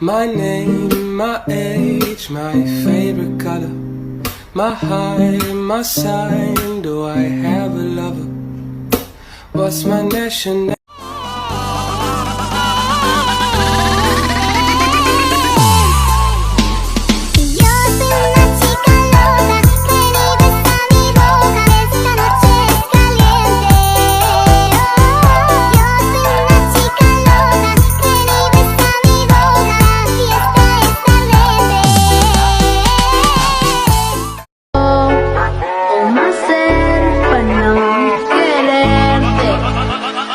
My name, my age, my favorite color. My height, my sign, do I have a lover? What's my nationality?